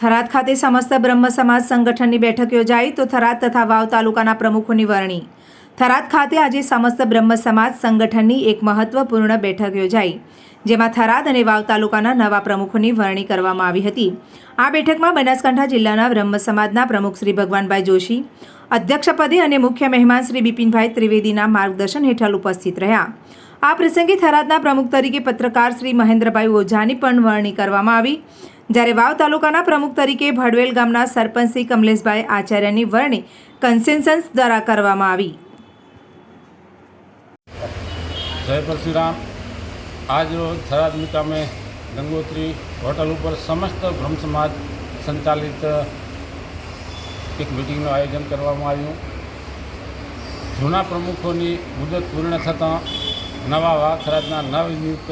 થરાદ ખાતે સમસ્ત બ્રહ્મ સમાજ સંગઠનની બેઠક યોજાઈ તો થરાદ તથા વાવ તાલુકાના પ્રમુખોની વરણી. થરાદ ખાતે આજે સમસ્ત બ્રહ્મ સમાજ સંગઠનની એક મહત્વપૂર્ણ બેઠક યોજાઈ, જેમાં થરાદ અને વાવ તાલુકાના નવા પ્રમુખોની વરણી કરવામાં આવી હતી. આ બેઠકમાં બનાસકાંઠા જિલ્લાના બ્રહ્મ સમાજના પ્રમુખ શ્રી ભગવાનભાઈ જોશી, અધ્યક્ષપદે અને મુખ્ય મહેમાન શ્રી બિપિનભાઈ ત્રિવેદીના માર્ગદર્શન હેઠળ ઉપસ્થિત રહ્યા. આ પ્રસંગે થરાદના પ્રમુખ તરીકે પત્રકાર શ્રી મહેન્દ્રભાઈ ઓઝાની પણ વરણી કરવામાં આવી. જ્યારે વાવ તાલુકાના પ્રમુખ તરીકે ભડવેલ ગામના સરપંચ શ્રી કમલેશભાઈ આચાર્યની વરણી કન્સેન્સન્સ દ્વારા કરવામાં આવી. જય પરશુરામ. આજરોજ થરાદ મુકામે ગંગોત્રી હોટલ ઉપર સમસ્ત બ્રહ્મ સમાજ સંચાલિત, એક મિટિંગનું આયોજન કરવામાં આવ્યું. જૂના પ્રમુખોની મુદત પૂર્ણ થતાં નવા વાવ થરાદના નવનિયુક્ત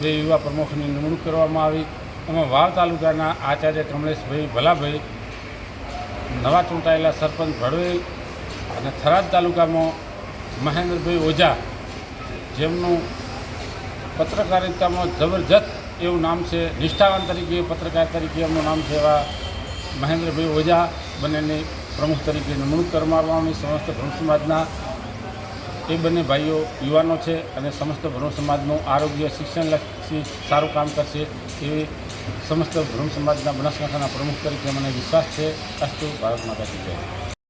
બે યુવા પ્રમુખની નિમણૂક કરવામાં આવી. એમાં વાવ તાલુકાના આચાર્ય કમલેશભાઈ ભલાભાઈ, નવા ચૂંટાયેલા સરપંચ ભડવેલ અને થરાદ તાલુકામાં મહેન્દ્રભાઈ ઓઝા જેમનું પત્રકારિતામાં જબરજસ્ત એવું નામ છે, નિષ્ઠાવાન તરીકે પત્રકાર તરીકે એમનું નામ છે એવા મહેન્દ્રભાઈ ઓઝા બંનેની પ્રમુખ તરીકે નિમણૂક કરવામાં આવી સમસ્ત ભ્રમ સમાજના એ બંને ભાઈઓ યુવાનો છે અને સમસ્ત ભ્રમ સમાજનું આરોગ્ય, શિક્ષણલક્ષી સારું કામ કરશે એવી સમસ્ત ભ્રમ સમાજના બનાસકાંઠાના પ્રમુખ તરીકે મને વિશ્વાસ છે. અસ્તુ, ભારત માતા જય.